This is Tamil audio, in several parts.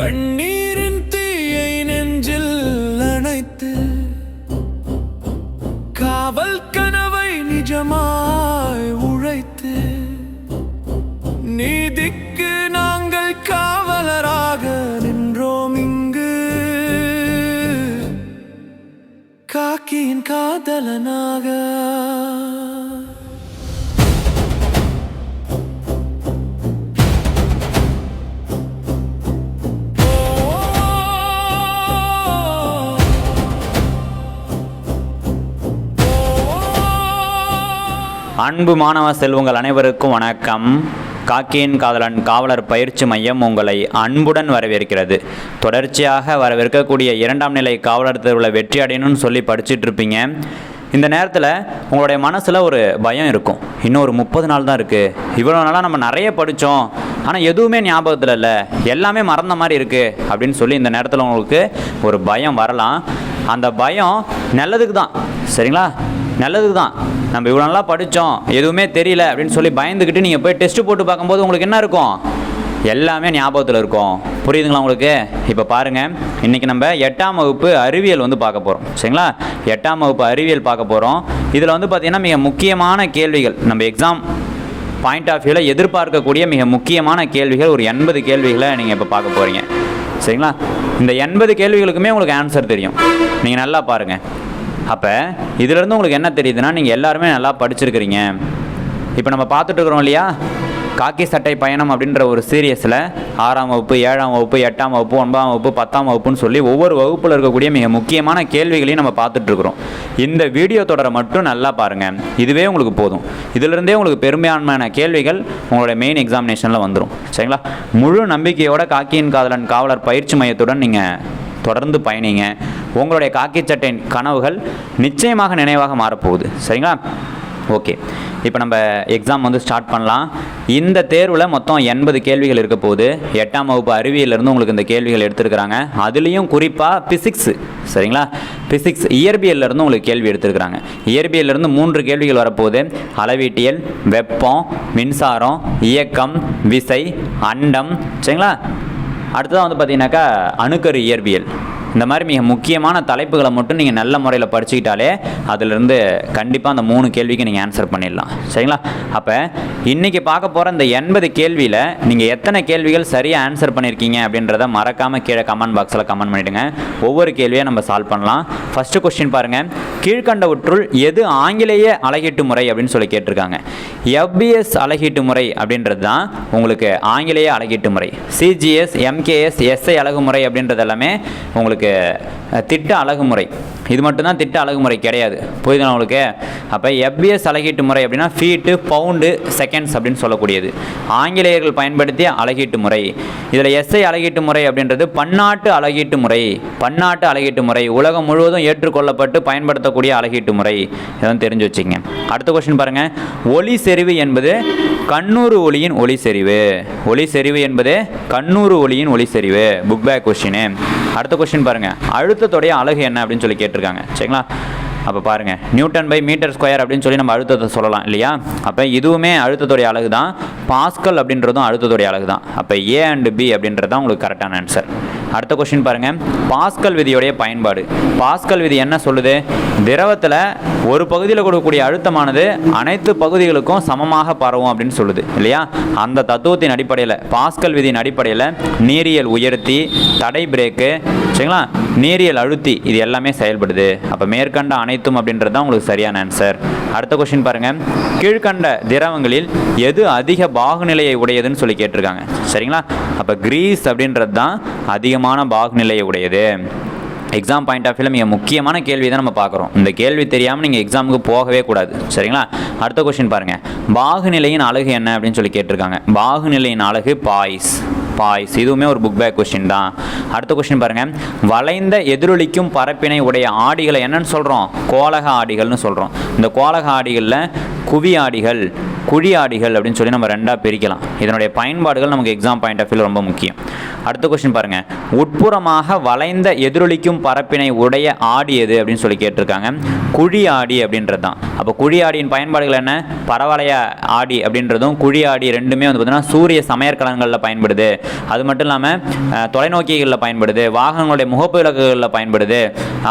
கண்ணீரின் அன்பு மாணவ செல்வங்கள் அனைவருக்கும் வணக்கம். காக்கியின் காதலன் காவலர் பயிற்சி மையம் உங்களை அன்புடன் வரவேற்கிறது. தொடர்ச்சியாக வரவிருக்கக்கூடிய இரண்டாம் நிலை காவலர் தேர்வில் வெற்றி அடையணும்னு சொல்லி படிச்சுட்டு இருப்பீங்க. இந்த நேரத்தில் உங்களுடைய மனசில் ஒரு பயம் இருக்கும். இன்னும் ஒரு முப்பது நாள் தான் இருக்குது இவ்வளோ நாளாக நம்ம நிறைய படித்தோம் ஆனால் எதுவுமே ஞாபகத்தில் இல்லை. எல்லாமே மறந்த மாதிரி இருக்குது அப்படின்னு சொல்லி இந்த நேரத்தில் உங்களுக்கு ஒரு பயம் வரலாம். அந்த பயம் நல்லதுக்கு தான். சரிங்களா? நல்லது தான் நம்ம இவ்வளோ நல்லா படித்தோம் எதுவுமே தெரியல அப்படின்னு சொல்லி பயந்துக்கிட்டு நீங்கள் போய் டெஸ்ட்டு போட்டு பார்க்கும்போது உங்களுக்கு என்ன இருக்கும்? எல்லாமே ஞாபகத்தில் இருக்கும். புரியுதுங்களா உங்களுக்கு? இப்போ பாருங்கள் இன்றைக்கி நம்ம எட்டாம் வகுப்பு அறிவியல் வந்து பார்க்க போகிறோம் சரிங்களா? எட்டாம் வகுப்பு அறிவியல் பார்க்க போகிறோம் இதில் வந்து பார்த்திங்கன்னா மிக முக்கியமான கேள்விகள். நம்ம எக்ஸாம் பாயிண்ட் ஆஃப் வியூவில் எதிர்பார்க்கக்கூடிய மிக முக்கியமான கேள்விகள் ஒரு எண்பது கேள்விகளை நீங்கள் இப்போ பார்க்க போகிறீங்க சரிங்களா? இந்த எண்பது கேள்விகளுக்குமே உங்களுக்கு ஆன்சர் தெரியும். நீங்கள் நல்லா பாருங்கள் அப்போ இதிலேருந்து உங்களுக்கு என்ன தெரியுதுன்னா நீங்கள் எல்லாருமே நல்லா படிச்சிருக்கிறீங்க. இப்போ நம்ம பார்த்துட்ருக்குறோம் இல்லையா? காக்கி சட்டை பயணம் அப்படின்ற ஒரு சீரியஸில் ஆறாம் வகுப்பு ஏழாம் வகுப்பு எட்டாம் வகுப்பு ஒன்பதாம் வகுப்பு பத்தாம் வகுப்புன்னு சொல்லி ஒவ்வொரு வகுப்பில் இருக்கக்கூடிய மிக முக்கியமான கேள்விகளையும் நம்ம பார்த்துட்ருக்குறோம் இந்த வீடியோ தொடரை மட்டும் நல்லா பாருங்கள் இதுவே உங்களுக்கு போதும். இதிலிருந்தே உங்களுக்கு பெரும்பான்மையான கேள்விகள் உங்களோட மெயின் எக்ஸாமினேஷனில் வந்துடும் சரிங்களா? முழு நம்பிக்கையோட காக்கியின் காதலன் காவலர் பயிற்சி மையத்துடன் நீங்கள் தொடர்ந்து பயணிங்க. உங்களுடைய காக்கி சட்டை கனவுகள் நிச்சயமாக நினைவாக மாறப்போகுது. சரிங்களா? ஓகே. இப்போ நம்ம எக்ஸாம் வந்து ஸ்டார்ட் பண்ணலாம். இந்த தேர்வில் மொத்தம் எண்பது கேள்விகள் இருக்க போகுது. எட்டாம் வகுப்பு அறிவியலேருந்து உங்களுக்கு இந்த கேள்விகள் எடுத்திருக்கிறாங்க. அதுலேயும் குறிப்பாக பிசிக்ஸு சரிங்களா? பிசிக்ஸ் இயற்பியல்லேருந்து உங்களுக்கு கேள்வி எடுத்திருக்கிறாங்க. இயற்பியல்லேருந்து மூன்று கேள்விகள் வரப்போகுது. அளவீட்டியல் வெப்பம் மின்சாரம் இயக்கம் விசை அண்டம் சரிங்களா? அடுத்ததாக வந்து பார்த்தீங்கன்னாக்கா அணுக்கரு இயற்பியல். இந்த மாதிரி மிக முக்கியமான தலைப்புகளை மட்டும் நீங்கள் நல்ல முறையில் படிச்சுக்கிட்டாலே அதிலிருந்து கண்டிப்பாக அந்த மூணு கேள்விக்கு நீங்கள் ஆன்சர் பண்ணிடலாம். சரிங்களா? அப்போ இன்றைக்கி பார்க்க போகிற இந்த எண்பது கேள்வியில் நீங்கள் எத்தனை கேள்விகள் சரியாக ஆன்சர் பண்ணியிருக்கீங்க அப்படின்றத மறக்காமல் கீழே கமெண்ட் பாக்ஸில் கமெண்ட் பண்ணிவிடுங்க ஒவ்வொரு கேள்வியை நம்ம சால்வ் பண்ணலாம். ஃபஸ்ட்டு கொஸ்டின் பாருங்கள் கீழ்கண்டவற்றுள் எது ஆங்கிலேய அழகீட்டு முறை அப்படின்னு சொல்லி கேட்டிருக்காங்க. எஃபிஎஸ் அழகீட்டு முறை அப்படின்றது தான் உங்களுக்கு ஆங்கிலேய அழகீட்டு முறை. சிஜிஎஸ் எம்கேஎஸ் எஸ்ஐ அழகுமுறை அப்படின்றது எல்லாமே உங்களுக்கு திட்ட அழகுமுறை. இது மட்டும்தான் திட்ட அழகுமுறை கிடையாது. புரியுதுங்களா உங்களுக்கு? அப்போ எஃபிஎஸ் அழகீட்டு முறை அப்படின்னா ஃபீட்டு பவுண்டு செகண்ட்ஸ் அப்படின்னு சொல்லக்கூடியது. ஆங்கிலேயர்கள் பயன்படுத்திய அழகீட்டு முறை. இதில் எஸ்ஐ அழகீட்டு முறை அப்படின்றது பன்னாட்டு அழகீட்டு முறை. பன்னாட்டு அழகீட்டு முறை. உலகம் முழுவதும் ஏற்றுக்கொள்ளப்பட்டு பயன்படுத்தக்கூடிய அழகீட்டு முறை. இதெல்லாம் தெரிஞ்சு வச்சுங்க அடுத்த கொஸ்டின் பாருங்கள் ஒளி செறிவு என்பது கண்ணூறு ஒளியின் ஒளி செறிவு. ஒளி செறிவு என்பது கண்ணூறு ஒளியின் ஒளி செறிவு. புக் பேக் கொஸ்டின் அடுத்த கொஸ்டின் பாருங்கள் அழுத்தத்துடைய அழகு என்ன அப்படின்னு சொல்லி கொடுத்துருக்காங்க. சரிங்களா? அப்போ பாருங்கள் நியூட்டன் பை மீட்டர் ஸ்கொயர் அப்படின்னு சொல்லி நம்ம அழுத்தத்தை சொல்லலாம் இல்லையா? அப்போ இதுவுமே அழுத்தத்துடைய அழகு தான் பாஸ்கல் அப்படின்றதும் அழுத்தத்துடைய அழகு தான் அப்போ ஏ அண்டு பி அப்படின்றது தான் உங்களுக்கு கரெக்டான ஆன்சர் அடுத்த கொஸ்டின் பாருங்கள் பாஸ்கல் விதியுடைய பயன்பாடு. பாஸ்கல் விதி என்ன சொல்லுது? திரவத்தில் ஒரு பகுதியில் கொடுக்கக்கூடிய அழுத்தமானது அனைத்து பகுதிகளுக்கும் சமமாக பரவும் அப்படின்னு சொல்லுது. இல்லையா? அந்த தத்துவத்தின் அடிப்படையில் பாஸ்கல் விதியின் அடிப்படையில் நீரியல் உயர்த்தி தடை பிரேக்கு சரிங்களா? நீரியல் அழுத்தி இது எல்லாமே செயல்படுது. அப்போ மேற்கண்ட அனைத்தும் அப்படின்றது தான் உங்களுக்கு சரியான ஆன்சர் அடுத்த கொஸ்டின் பாருங்கள் கீழ்கண்ட திரவங்களில் எது அதிக பாகுநிலையை உடையதுன்னு சொல்லி கேட்டிருக்காங்க. சரிங்களா? அப்போ கிரீஸ் அப்படின்றது தான் அதிகமான பாகுநிலையை உடையது. எக்ஸாம் பாயிண்ட் ஆஃப் வியூவில் மிக முக்கியமான கேள்வி தான் நம்ம பார்க்குறோம். இந்த கேள்வி தெரியாமல் நீங்கள் எக்ஸாமுக்கு போகவே கூடாது. சரிங்களா? அடுத்த கொஷின் பாருங்கள் பாகுநிலையின் அழகு என்ன அப்படின்னு சொல்லி கேட்டிருக்காங்க. பாகுநிலையின் அழகு பாய்ஸ். பாய்ஸ். இதுவுமே ஒரு புக் பேக் கொஸ்டின் தான். அடுத்த கொஸ்டின் பாருங்கள் வளைந்த எதிரொலிக்கும் பரப்பினை உடைய ஆடிகளை என்னன்னு சொல்கிறோம் கோலக ஆடிகள்னு சொல்கிறோம் இந்த கோலக ஆடிகளில் குவி ஆடிகள் குழியாடிகள் அப்படின்னு சொல்லி நம்ம ரெண்டாக பிரிக்கலாம். இதனுடைய பயன்பாடுகள் நமக்கு எக்ஸாம் பாயிண்ட் ஆஃப் வியூ ரொம்ப முக்கியம். அடுத்த கொஸ்டின் பாருங்க. உட்புறமாக வளைந்த எதிரொலிக்கும் பரப்பினை உடைய ஆடி எது அப்படின்னு சொல்லி கேட்டிருக்காங்க. குழி ஆடி அப்படின்றது தான். அப்போ குழி ஆடியின் பயன்பாடுகள் என்ன? பரவளைய ஆடி அப்படின்றதும் குழி ஆடி ரெண்டுமே வந்து பார்த்தீங்கன்னா சூரிய சமையற்கலன்களில் பயன்படுது. அது மட்டும் இல்லாமல் தொலைநோக்கிகளில் பயன்படுது வாகனங்களுடைய முகப்பு விளக்குகளில் பயன்படுது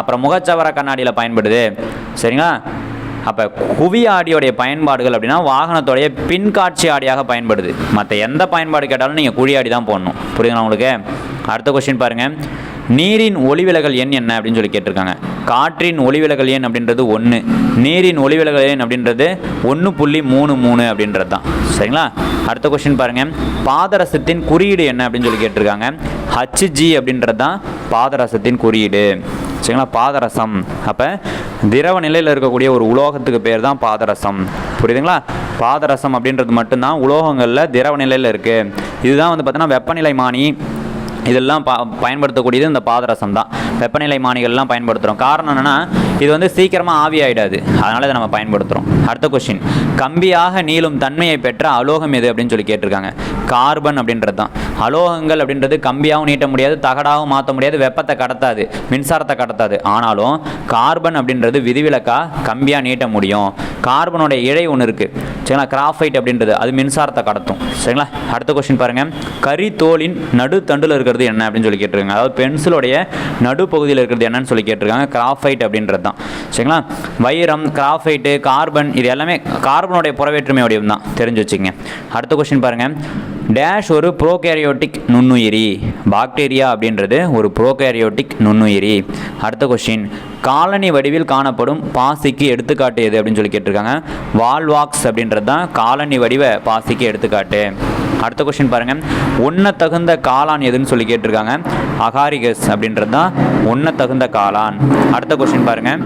அப்புறம் முகச்சவர கண்ணாடியில் பயன்படுது. சரிங்களா? அப்போ குவி ஆடியோடைய பயன்பாடுகள் அப்படின்னா வாகனத்தோடைய பின்காட்சி ஆடியாக பயன்படுது. மற்ற எந்த பயன்பாடு கேட்டாலும் நீங்கள் குழி ஆடி தான் போடணும். புரியுதுங்களா உங்களுக்கு? அடுத்த கொஸ்டின் பாருங்கள் நீரின் ஒளிவிலகல் எண் என்ன அப்படின்னு சொல்லி கேட்டிருக்காங்க. காற்றின் ஒளிவிலகல் எண் அப்படின்றது ஒன்று நீரின் ஒளிவிலகல் எண் அப்படின்றது ஒன்று புள்ளி மூணு மூணு அப்படின்றது தான். சரிங்களா? அடுத்த கொஸ்டின் பாருங்கள் பாதரசத்தின் குறியீடு என்ன அப்படின்னு சொல்லி கேட்டிருக்காங்க. ஹச்ஜி அப்படின்றது தான் பாதரசத்தின் குறியீடு. சரிங்களா? பாதரசம். அப்போ திரவ நிலையில் இருக்கக்கூடிய ஒரு உலோகத்துக்கு பேர் தான் பாதரசம். புரியுதுங்களா? பாதரசம் அப்படின்றது மட்டும்தான் உலோகங்களில் திரவ நிலையில் இருக்குது இதுதான் வந்து பார்த்தோன்னா வெப்பநிலை மானி இதெல்லாம் பா பயன்படுத்தக்கூடியது இந்த பாதரசம் தான் வெப்பநிலை மானிகள்லாம் பயன்படுத்துகிறோம் காரணம் என்னென்னா இது வந்து சீக்கிரமாக ஆவி ஆகிடாது அதனால் இதை நம்ம பயன்படுத்துகிறோம் அடுத்த கொஷின் கம்பியாக நீளும் தன்மையை பெற்ற அலோகம் எது அப்படின்னு சொல்லி கேட்டிருக்காங்க. கார்பன் அப்படின்றது தான் அலோகங்கள் அப்படின்றது கம்பியாகவும் நீட்ட முடியாது தகடாகவும் மாற்ற முடியாது வெப்பத்தை கடத்தாது மின்சாரத்தை கடத்தாது. ஆனாலும் கார்பன் அப்படின்றது விதிவிலக்காக கம்பியாக நீட்ட முடியும். கார்பனோட இழை ஒன்று இருக்குது சரிங்களா? கிராஃபைட் அப்படின்றது. அது மின்சாரத்தை கடத்தும். சரிங்களா? அடுத்த கொஸ்டின் பாருங்கள் கரித்தோலின் நடுத்தண்டில் இருக்கிறது என்ன அப்படின்னு சொல்லி கேட்டிருக்காங்க. அதாவது பென்சிலோடைய நடுப்பகுதியில் இருக்கிறது என்னன்னு சொல்லி கேட்டிருக்காங்க. கிராஃபைட் அப்படின்றது தான். சரிங்களா? வைரம் கிராஃபைட்டு கார்பன் இது எல்லாமே கார்பனுடைய புறவேற்றுமை வடிவம் தான் தெரிஞ்சு வச்சுங்க அடுத்த கொஸ்டின் பாருங்கள் டேஷ் ஒரு ப்ரோகேரியோட்டிக் நுண்ணுயிரி. பாக்டீரியா அப்படின்றது ஒரு ப்ரோகேரியோட்டிக் நுண்ணுயிரி. அடுத்த கொஸ்டின் காலனி வடிவில் காணப்படும் பாசிக்கு எடுத்துக்காட்டு எது அப்படின்னு சொல்லி கேட்டிருக்காங்க. வால்வாக்ஸ் அப்படின்றது தான் காலனி வடிவ பாசிக்கு எடுத்துக்காட்டு. அடுத்த கொஸ்டின் பாருங்கள் ஒன்று தகுந்த காளான் எதுன்னு சொல்லி கேட்டிருக்காங்க. அகாரிகஸ் அப்படின்றது தான் ஒன்று தகுந்த காளான். அடுத்த கொஸ்டின் பாருங்கள்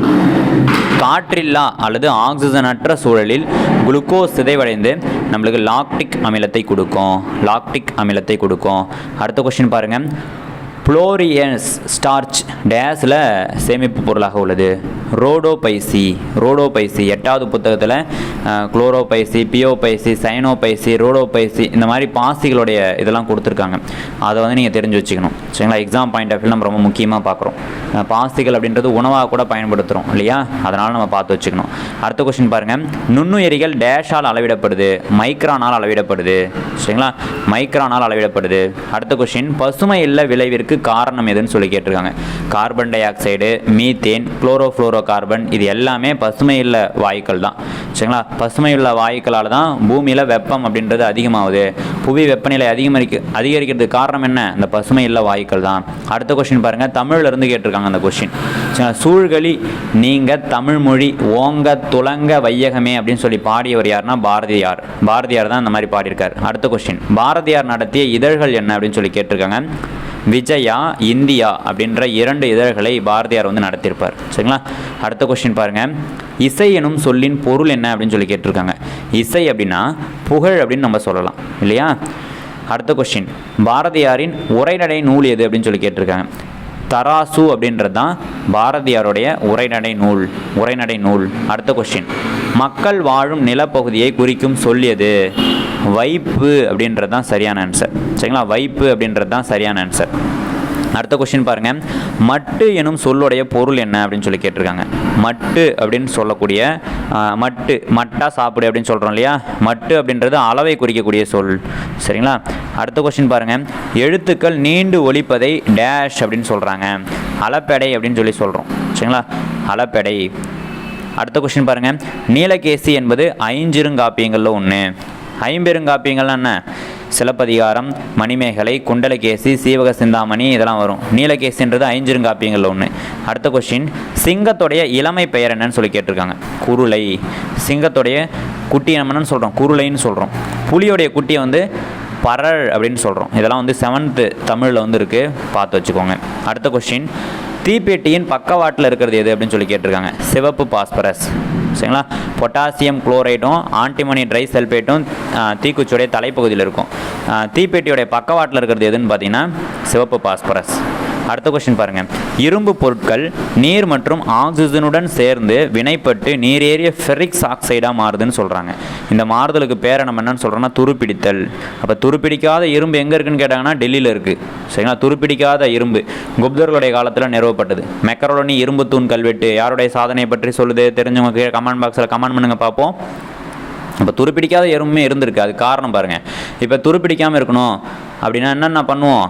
காற்றில்லா அல்லது ஆக்சிஜனற்ற சூழலில் குளுக்கோஸ் சிதைவடைந்து நம்மளுக்கு லாக்டிக் அமிலத்தை கொடுக்கும். லாக்டிக் அமிலத்தை கொடுக்கும். அடுத்த கொஸ்டின் பாருங்கள் புளோரியன்ஸ் ஸ்டார்ச் டேஸில் சேமிப்பு பொருளாக உள்ளது. ரோடோபைசி ரோடோபைசி எட்டாவது புத்தகத்தில் குளோரோபைசி பியோபைசி சைனோபைசி ரோடோபைசி இந்த மாதிரி பாசிகளுடைய இதெல்லாம் கொடுத்துருக்காங்க. அதை வந்து நீங்கள் தெரிஞ்சு வச்சுக்கணும். சரிங்களா? எக்ஸாம் பாயிண்ட் ஆஃப் வியூ நம்ம ரொம்ப முக்கியமாக பார்க்குறோம் பாசிகள் அப்படின்றது உணவாக கூட பயன்படுத்துகிறோம் இல்லையா? அதனால் நம்ம பார்த்து வச்சுக்கணும். அடுத்த கொஸ்டின் பாருங்கள் நுண்ணுயிரிகள் டேஷால் அளவிடப்படுது மைக்ரானால் அளவிடப்படுது. சரிங்களா? மைக்ரானால் அளவிடப்படுது. அடுத்த கொஸ்டின் பசுமை இல்ல விளைவிற்கு காரணம் எதுன்னு சொல்லி கேட்டிருக்காங்க. Carbon dioxide methane chlorofluorocarbon இது எல்லாமே பசுமை இல்ல வாயுக்கள் தான். சரிங்களா? பசுமை உள்ள வாயுக்களால் தான் பூமியில் வெப்பம் அப்படின்றது அதிகமாகுது. புவி வெப்பநிலை அதிகரிக்க அதிகரிக்கிறதுக்கு காரணம் என்ன? இந்த பசுமை இல்ல வாயுக்கள் தான். அடுத்த கொஸ்டின் பாருங்க. தமிழ்ல இருந்து கேட்டிருக்காங்க அந்த கொஸ்டின் சூழ்களி நீங்க தமிழ் மொழி ஓங்க துலங்க வையகமே அப்படின்னு சொல்லி பாடியவர் யாருன்னா பாரதியார். பாரதியார் தான் இந்த மாதிரி பாடியிருக்கார். அடுத்த கொஸ்டின் பாரதியார் நடத்திய இதழ்கள் என்ன அப்படின்னு சொல்லி கேட்டிருக்காங்க. விஜயா இந்தியா அப்படின்ற இரண்டு இதழ்களை பாரதியார் வந்து நடத்தியிருப்பார். சரிங்களா? அடுத்த கொஸ்டின் பாருங்க. இசை எனும் சொல்லின் பொருள் என்ன அப்படின்னு சொல்லி கேட்டிருக்காங்க. இசை அப்படின்னா புகழ் அப்படின்னு நம்ம சொல்லலாம். இல்லையா? அடுத்த கொஸ்டின் பாரதியாரின் உரைநடை நூல் எது அப்படின்னு சொல்லி கேட்டிருக்காங்க. தராசு அப்படின்றது தான் பாரதியாருடைய உரைநடை நூல் உரைநடை நூல். அடுத்த கொஸ்டின் மக்கள் வாழும் நிலப்பகுதியை குறிக்கும் சொல் எது? வைப்பு அப்படின்றது தான் சரியான ஆன்சர் சரிங்களா? வைப்பு அப்படின்றது தான் சரியான ஆன்சர் அடுத்த கொஸ்டின் பாருங்க. மட்டு எனும் சொல்லுடைய பொருள் என்ன அப்படின்னு சொல்லி கேட்டிருக்காங்க. மட்டு அப்படின்னு சொல்லக்கூடிய மட்டு மட்டா சாப்பிடு அப்படின்னு சொல்கிறோம் இல்லையா? மட்டு அப்படின்றது அளவை குறிக்கக்கூடிய சொல். சரிங்களா? அடுத்த கொஸ்டின் பாருங்க. எழுத்துக்கள் நீண்டு ஒழிப்பதை டேஷ் அப்படின்னு சொல்கிறாங்க அளப்பெடை அப்படின்னு சொல்லி சொல்கிறோம் சரிங்களா? அளப்பெடை. அடுத்த கொஸ்டின் பாருங்க. நீலகேசி என்பது ஐஞ்சிருங்காப்பியங்களில் ஒன்று ஐம்பெருங்காப்பியங்கள்லாம் என்ன? சிலப்பதிகாரம் மணிமேகலை குண்டலகேசி சீவக சிந்தாமணி இதெல்லாம் வரும். நீலகேசின்றது ஐஞ்சிருங்காப்பியங்களில் ஒன்று அடுத்த கொஸ்டின் சிங்கத்துடைய இளமை பெயர் என்னன்னு சொல்லி கேட்டிருக்காங்க. குருளை. சிங்கத்துடைய குட்டி என்னன்னு சொல்கிறோம் குருளைன்னு சொல்கிறோம் புலியோடைய குட்டியை வந்து பரல் அப்படின்னு சொல்கிறோம் இதெல்லாம் வந்து செவன்த்து தமிழில் வந்து இருக்குது பார்த்து வச்சுக்கோங்க. அடுத்த கொஸ்டின் தீப்பெட்டியின் பக்கவாட்டில் இருக்கிறது எது அப்படின்னு சொல்லி கேட்டிருக்காங்க. சிவப்பு பாஸ்பரஸ். சரிங்களா? பொட்டாசியம் குளோரைடும் ஆன்டிமனி ட்ரை சல்பேட்டும் தீக்குச்சியுடைய தலைப்பகுதியில் இருக்கும். தீப்பெட்டியுடைய பக்கவாட்டில் இருக்கிறது எதுன்னு பார்த்தீங்கன்னா சிவப்பு பாஸ்பரஸ். அடுத்த கொஸ்டின் பாருங்க. இரும்பு பொருட்கள் நீர் மற்றும் ஆக்சிஜனுடன் சேர்ந்து வினைப்பட்டு நீரேறிய ஃபெரிக்ஸ் ஆக்சைடாக மாறுதுன்னு சொல்கிறாங்க இந்த மாறுதலுக்கு பேரை நம்ம என்னன்னு சொல்கிறோம்னா துருப்பிடித்தல். அப்போ துருப்பிடிக்காத இரும்பு எங்கே இருக்குன்னு கேட்டாங்கன்னா டெல்லியில் இருக்குது சரிங்களா? துருப்பிடிக்காத இரும்பு. குப்தர்களுடைய காலத்தில் நிறுவப்பட்டது. மெக்கரோலனி இரும்பு தூண் கல்வெட்டு. யாருடைய சாதனையை பற்றி சொல்லுது? தெரிஞ்சவங்க கீழே கமெண்ட் பாக்ஸில் கமெண்ட் பண்ணுங்க பார்ப்போம். இப்போ துருப்பிடிக்காத எறும்புமே இருந்திருக்கு. அது காரணம் பாருங்கள் இப்போ துருப்பிடிக்காமல் இருக்கணும். அப்படின்னா என்னென்ன பண்ணுவோம்?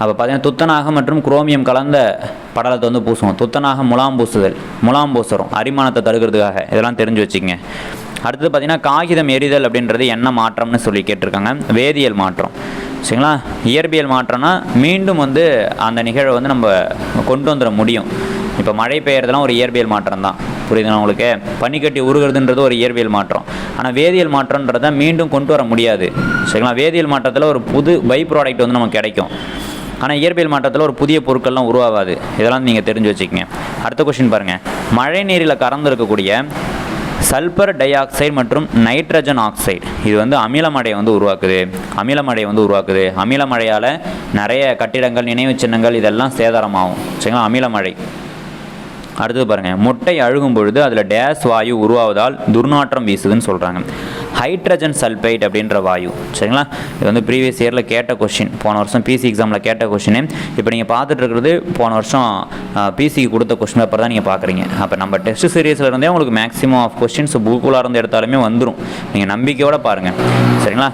அப்போ பார்த்தீங்கன்னா துத்தநாகம் மற்றும் குரோமியம் கலந்த படலத்தை வந்து பூசுவோம். துத்தநாகம் முலாம் பூசுதல் முலாம் பூசுறோம். அரிமானத்தை தடுக்கிறதுக்காக. இதெல்லாம் தெரிஞ்சு வச்சுக்கங்க. அடுத்தது பார்த்தீங்கன்னா காகிதம் எரிதல் அப்படின்றது என்ன மாற்றம்னு சொல்லி கேட்டிருக்காங்க. வேதியியல் மாற்றம். சரிங்களா? இயற்பியல் மாற்றம்னா மீண்டும் வந்து அந்த நிகழ்வை வந்து நம்ம கொண்டு வந்துட முடியும். இப்போ மழை பெய்யறதுலாம் ஒரு இயற்பியல் மாற்றம் தான். புரியுதுங்களா உங்களுக்கு? பனிக்கட்டி உருகிறதுன்றது ஒரு இயற்பியல் மாற்றம். ஆனால் வேதியியல் மாற்றன்றதை மீண்டும் கொண்டு வர முடியாது. சரிங்களா? வேதியியல் மாற்றத்தில் ஒரு புது பை ப்ராடக்ட் வந்து நமக்கு கிடைக்கும். ஆனால் இயற்பியல் மாற்றத்தில் ஒரு புதிய பொருட்கள்லாம் உருவாகாது. இதெல்லாம் நீங்கள் தெரிஞ்சு வச்சுக்கோங்க. அடுத்த கொஷின் பாருங்கள் மழை நீரில் கறந்து இருக்கக்கூடிய சல்பர் டை ஆக்சைடு மற்றும் நைட்ரஜன் ஆக்சைடு. இது வந்து அமிலமடையை வந்து உருவாக்குது. அமிலமடையை வந்து உருவாக்குது. அமிலமழையால் நிறைய கட்டிடங்கள் நினைவு சின்னங்கள் இதெல்லாம் சேதாரமாகும். சரிங்களா? அமிலமழை அடுத்தது பாருங்கள் முட்டை அழுகும் பொழுது அதில் டேஸ் வாயு உருவாவதால் துர்நாற்றம் வீசுதுன்னு சொல்கிறாங்க ஹைட்ரஜன் சல்பைட் அப்படின்ற வாயு. சரிங்களா? இது வந்து ப்ரீவியஸ் இயரில் கேட்ட கொஷின் போன வருஷம் பிசி எக்ஸாமில் கேட்ட கொஷின் இப்போ நீங்கள் பார்த்துட்டு இருக்கிறது போன வருஷம் பிசிக்கு கொடுத்த கொஷின் பேப்பர் தான் நீங்கள் பார்க்குறீங்க. அப்போ நம்ம டெஸ்ட் சீரியஸில் இருந்தே உங்களுக்கு மேக்ஸிமம் ஆஃப் கொஸ்டின்ஸ் புக்குள்ளாக இருந்து எடுத்தாலுமே வந்துடும் நீங்கள் நம்பிக்கையோடு பாருங்கள் சரிங்களா?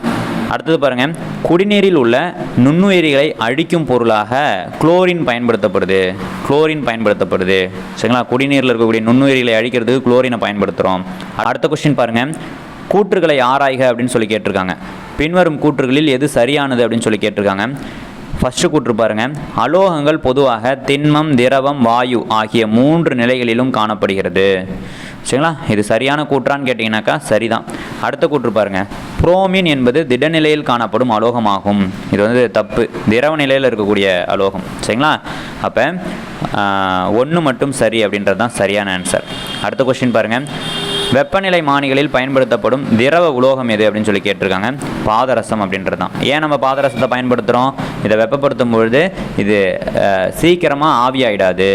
அடுத்தது பாருங்கள் குடிநீரில் உள்ள நுண்ணுயிரிகளை அழிக்கும் பொருளாக குளோரின் பயன்படுத்தப்படுது. குளோரின் பயன்படுத்தப்படுது. சரிங்களா? குடிநீரில் இருக்கக்கூடிய நுண்ணுயிரிகளை அழிக்கிறதுக்கு குளோரினை பயன்படுத்துகிறோம் அடுத்த கொஸ்டின் பாருங்கள் கூற்றுகளை ஆராய்க அப்படின்னு சொல்லி கேட்டிருக்காங்க. பின்வரும் கூற்றுகளில் எது சரியானது அப்படின்னு சொல்லி கேட்டிருக்காங்க. ஃபஸ்ட்டு கூற்று பாருங்கள் அலோகங்கள் பொதுவாக திண்மம் திரவம் வாயு ஆகிய மூன்று நிலைகளிலும் காணப்படுகிறது. சரிங்களா? இது சரியான கூற்றான்னு கேட்டிங்கனாக்கா சரிதான். அடுத்த கூற்று பாருங்கள் புரோமின் என்பது திடநிலையில் காணப்படும் அலோகமாகும். இது வந்து தப்பு. திரவ நிலையில் இருக்கக்கூடிய அலோகம். சரிங்களா? அப்போ ஒன்று மட்டும் சரி அப்படின்றது தான் சரியான ஆன்சர் அடுத்த கொஸ்டின் பாருங்கள் வெப்பநிலை மானிகளில் பயன்படுத்தப்படும் திரவ உலோகம் எது அப்படின்னு சொல்லி கேட்டிருக்காங்க. பாதரசம் அப்படின்றது தான் ஏன் நம்ம பாதரசத்தை பயன்படுத்துகிறோம் இதை வெப்பப்படுத்தும் பொழுது இது சீக்கிரமாக ஆவியாயிடாது.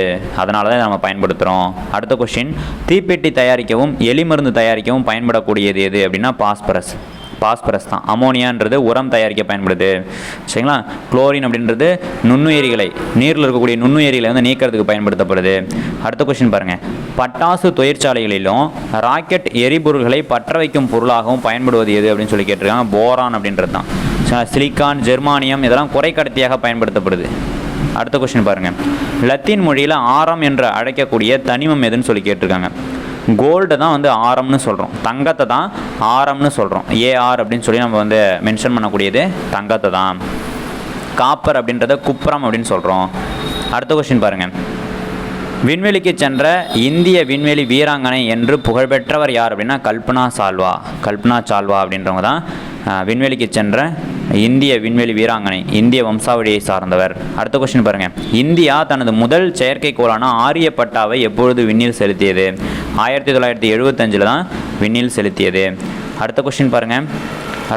அதனால தான் நம்ம பயன்படுத்துகிறோம் அடுத்த கொஷின் தீப்பெட்டி தயாரிக்கவும் எலிமருந்து தயாரிக்கவும் பயன்படக்கூடியது எது அப்படின்னா பாஸ்பரஸ். பாஸ்பரஸ் தான். அமோனியான்றது உரம் தயாரிக்க பயன்படுது. சரிங்களா? குளோரின் அப்படின்றது நுண்ணுயிரிகளை நீரில் இருக்கக்கூடிய நுண்ணுயிரிகளை வந்து நீக்கிறதுக்கு பயன்படுத்தப்படுது. அடுத்த கொஸ்டின் பாருங்கள் பட்டாசு தொழிற்சாலைகளிலும் ராக்கெட் எரிபொருள்களை பற்ற வைக்கும் பொருளாகவும் பயன்படுவது எது அப்படின்னு சொல்லி கேட்டிருக்காங்க. போரான் அப்படின்றது தான். சிலிக்கான் ஜெர்மானியம் இதெல்லாம் குறைக்கடத்தியாக பயன்படுத்தப்படுது. அடுத்த கொஸ்டின் பாருங்கள் லத்தீன் மொழியில் ஆரம் என்று அழைக்கக்கூடிய தனிமம் எதுன்னு சொல்லி கேட்டிருக்காங்க. கோல்டை தான் வந்து ஆரம்னு சொல்கிறோம் தங்கத்தை தான் ஆரம்னு சொல்கிறோம் ஏஆர் அப்படின்னு சொல்லி நம்ம வந்து மென்ஷன் பண்ணக்கூடியது தங்கத்தை தான். காப்பர் அப்படின்றத குப்புறம் அப்படின்னு சொல்கிறோம் அடுத்த கொஸ்டின் பாருங்கள் விண்வெளிக்கு சென்ற இந்திய விண்வெளி வீராங்கனை என்று புகழ்பெற்றவர் யார் அப்படின்னா கல்பனா சால்வா. கல்பனா சால்வா அப்படின்றவங்க தான் விண்வெளிக்கு சென்ற இந்திய விண்வெளி வீராங்கனை இந்திய வம்சாவளியை சார்ந்தவர். அடுத்த கொஸ்டின் பாருங்க. இந்தியா தனது முதல் செயற்கைக்கோளான ஆரியப்பட்டாவை எப்பொழுது விண்ணில் செலுத்தியது? ஆயிரத்தி தொள்ளாயிரத்தி எழுபத்தஞ்சில் தான் விண்ணில் செலுத்தியது. அடுத்த கொஸ்டின் பாருங்க.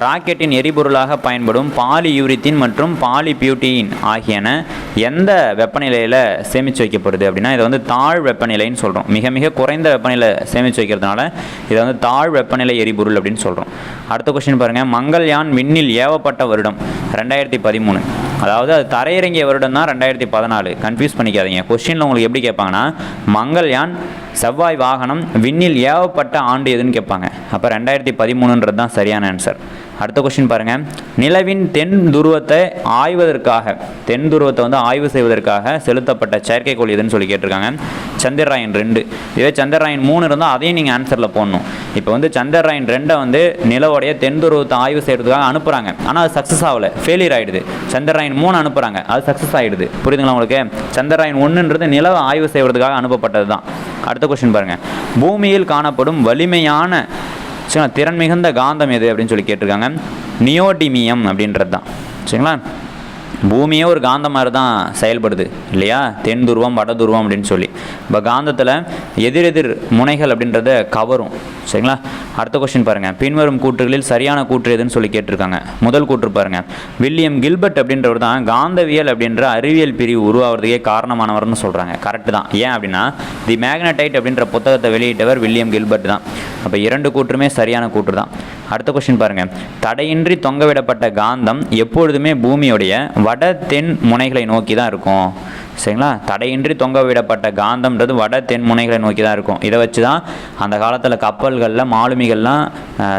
ராக்கெட்டின் எரிபொருளாக பயன்படும் பாலியூரித்தின் மற்றும் பாலிபியூட்டின் ஆகியன எந்த வெப்பநிலையில் சேமித்து வைக்கப்படுது அப்படின்னா இதை வந்து தாழ் வெப்பநிலைன்னு சொல்கிறோம் மிக மிக குறைந்த வெப்பநிலை சேமித்து வைக்கிறதுனால இதை வந்து தாழ் வெப்பநிலை எரிபொருள் அப்படின்னு சொல்கிறோம் அடுத்த கொஸ்டின் பாருங்கள் மங்கள்யான் விண்ணில் ஏவப்பட்ட வருடம் ரெண்டாயிரத்தி பதிமூணு. அதாவது அது தரையிறங்கிய வருடம் தான் ரெண்டாயிரத்தி பதினாலு. கன்ஃபியூஸ் பண்ணிக்காதீங்க. கொஸ்டினில் உங்களுக்கு எப்படி கேட்பாங்கன்னா மங்கள்யான் செவ்வாய் வாகனம் விண்ணில் ஏவப்பட்ட ஆண்டு எதுன்னு கேட்பாங்க. அப்போ ரெண்டாயிரத்தி பதிமூணுன்றது தான் சரியான ஆன்சர் அடுத்த கொஸ்டின் பாருங்கள் நிலவின் தென் துருவத்தை ஆய்வதற்காக தென் துருவத்தை வந்து ஆய்வு செய்வதற்காக செலுத்தப்பட்ட செயற்கைக்கோள் எதுன்னு சொல்லி கேட்டிருக்காங்க. சந்திரராயன் ரெண்டு. இதே சந்திரராயன் மூணு இருந்தால் அதையும் நீங்கள் ஆன்சரில் போடணும். இப்போ வந்து சந்திரராயன் ரெண்டை வந்து நிலவுடைய தென் துருவத்தை ஆய்வு செய்கிறதுக்காக அனுப்புகிறாங்க ஆனால் அது சக்ஸஸ் ஆகலை. ஃபெயிலியர் ஆகிடுது சந்திரராயன் மூணு அனுப்புகிறாங்க அது சக்ஸஸ் ஆகிடுது புரியுதுங்களா உங்களுக்கு? சந்திரராயன் ஒன்றுன்றது நிலவை ஆய்வு செய்வதற்காக அனுப்பப்பட்டது தான் அடுத்த கொஸ்டின் பாருங்கள் பூமியில் காணப்படும் வலிமையான சரிங்களா திறன் மிகுந்த காந்தம் எது அப்படின்னு சொல்லி கேட்டிருக்காங்க. நியோடிமியம் அப்படின்றது தான் சரிங்களா? பூமியே ஒரு காந்தம் மாதிரி தான் செயல்படுது இல்லையா? தென் துருவம் வட துருவம் அப்படின்னு சொல்லி. இப்போ காந்தத்தில் எதிரெதிர் முனைகள் அப்படின்றத கவரும் சரிங்களா? அடுத்த கொஸ்டின் பாருங்கள் பின்வரும் கூற்றுகளில் சரியான கூற்று எதுன்னு சொல்லி கேட்டிருக்காங்க. முதல் கூற்று பாருங்கள் வில்லியம் கில்பர்ட் அப்படின்றவர் தான் காந்தவியல் அப்படின்ற அறிவியல் பிரிவு உருவாகிறதுக்கே காரணமானவர்னு சொல்கிறாங்க கரெக்டு தான். ஏன் அப்படின்னா தி மேக்னடைட் அப்படின்ற புத்தகத்தை வெளியிட்டவர் வில்லியம் கில்பர்ட் தான். அப்போ இரண்டு கூற்றுமே சரியான கூற்று தான். அடுத்த கொஸ்டின் பாருங்கள் தடையின்றி தொங்கவிடப்பட்ட காந்தம் எப்பொழுதுமே பூமியுடைய வட தென் முனைகளை நோக்கி தான் இருக்கும். சரிங்களா? தடையின்றி தொங்க விடப்பட்ட காந்தம்ன்றது வட தென் முனைகளை நோக்கி தான் இருக்கும். இதை வச்சு தான் அந்த காலத்தில் கப்பல்களில் மாலுமிகள்லாம்